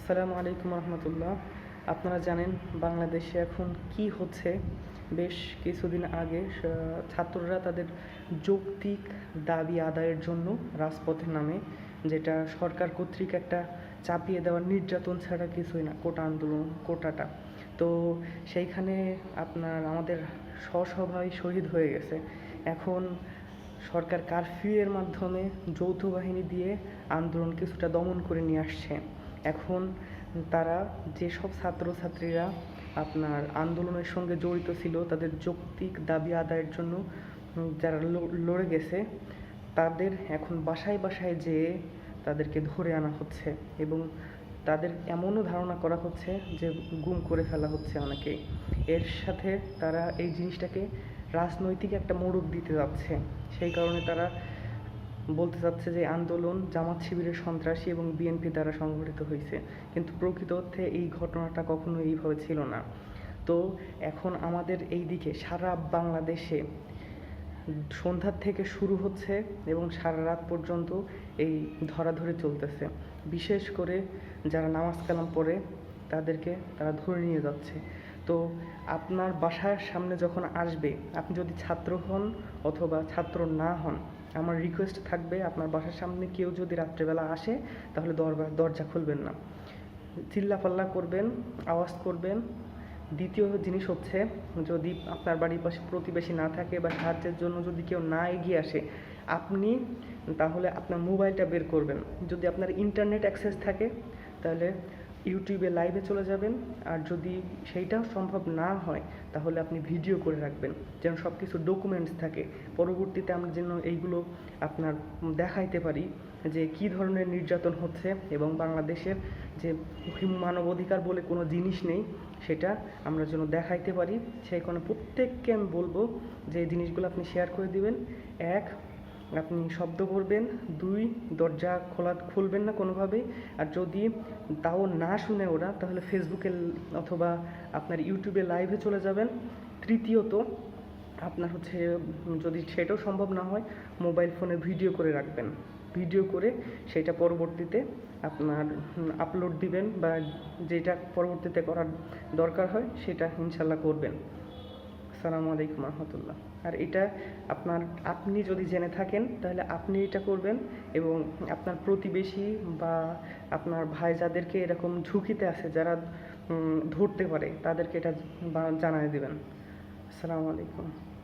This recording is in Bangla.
আসসালামু আলাইকুম রহমতুল্লাহ। আপনারা জানেন বাংলাদেশে এখন কি হচ্ছে। বেশ কিছুদিন আগে ছাত্ররা তাদের যৌক্তিক দাবি আদায়ের জন্য রাজপথে নামে, যেটা সরকার কর্তৃক একটা চাপিয়ে দেওয়ার নির্যাতন ছাড়া কিছুই না, কোটা আন্দোলন, কোটাটা। তো সেইখানে আপনার আমাদের স্বসভাই শহীদ হয়ে গেছে। এখন সরকার কারফিউয়ের মাধ্যমে যৌথ বাহিনী দিয়ে আন্দোলন কিছুটা দমন করে নিয়ে আসছে। এখন তারা যেসব ছাত্রছাত্রীরা আপনার আন্দোলনের সঙ্গে জড়িত ছিল, তাদের যৌক্তিক দাবি আদায়ের জন্য যারা লড়ে গেছে, তাদের এখন বাসায় বাসায় যেয়ে তাদেরকে ধরে আনা হচ্ছে এবং তাদের এমনও ধারণা করা হচ্ছে যে গুম করে ফেলা হচ্ছে অনেকেই। এর সাথে তারা এই জিনিসটাকে রাজনৈতিক একটা মোড়ক দিতে যাচ্ছে। সেই কারণে তারা বলতে চাচ্ছে যে আন্দোলন, জামাত শিবিরের সন্ত্রাসী এবং বিএনপি দ্বারা সংগঠিত হয়েছে। কিন্তু প্রকৃত অর্থে এই ঘটনাটা কখনো এইভাবে ছিল না। তো এখন আমাদের এই দিকে সারা বাংলাদেশে সন্ধ্যার থেকে শুরু হচ্ছে এবং সারা রাত পর্যন্ত এই ধরাধরি চলতেছে। বিশেষ করে যারা নামাজ কালাম পড়ে, তাদেরকে তারা ধরে নিয়ে যাচ্ছে। তো আপনার বাসার সামনে যখন আসবে, আপনি যদি ছাত্র হন অথবা ছাত্র না হন, আমার রিকোয়েস্ট থাকবে আপনার বাসার সামনে কেউ যদি রাত্রেবেলা আসে, তাহলে দরজা দরজা খুলবেন না। চিল্লাপাল্লা করবেন, আওয়াজ করবেন। দ্বিতীয় জিনিস হচ্ছে, যদি আপনার বাড়ির পাশে প্রতিবেশী না থাকে বা সাহায্যের জন্য যদি কেউ না এগিয়ে আসে, আপনি তাহলে আপনার মোবাইলটা বের করবেন। যদি আপনার ইন্টারনেট অ্যাক্সেস থাকে, তাহলে ইউটিউবে লাইভে চলে যাবেন। আর যদি সেইটাও সম্ভব না হয়, তাহলে আপনি ভিডিও করে রাখবেন, যেন সব কিছু ডকুমেন্টস থাকে। পরবর্তীতে আমরা যেন এইগুলো আপনার দেখাইতে পারি যে কী ধরনের নির্যাতন হচ্ছে এবং বাংলাদেশের যে মানবাধিকার বলে কোনো জিনিস নেই, সেটা আমরা যেন দেখাইতে পারি। সেই কারণে প্রত্যেককে আমি বলব যে এই জিনিসগুলো আপনি শেয়ার করে দিবেন। এক আপনি শব্দ করবেন, দুই দরজা খোলা খুলবেন না কোনোভাবেই। আর যদি তাও না শুনে ওরা, তাহলে ফেসবুকে অথবা আপনার ইউটিউবে লাইভে চলে যাবেন। তৃতীয়ত, আপনার হচ্ছে, যদি সেটাও সম্ভব না হয় মোবাইল ফোনে ভিডিও করে রাখবেন। ভিডিও করে সেটা পরবর্তীতে আপনার আপলোড দিবেন বা যেটা পরবর্তীতে করার দরকার হয়, সেটা ইনশাল্লাহ করবেন। আসসালামু আলাইকুম রহমতুল্লাহ। আর এটা আপনার, আপনি যদি জেনে থাকেন, তাহলে আপনি এটা করবেন এবং আপনার প্রতিবেশী বা আপনার ভাই যাদেরকে এরকম ঝুঁকিতে আছে, যারা ধরতে পারে, তাদেরকে এটা জানায় দেবেন। আসসালামু আলাইকুম।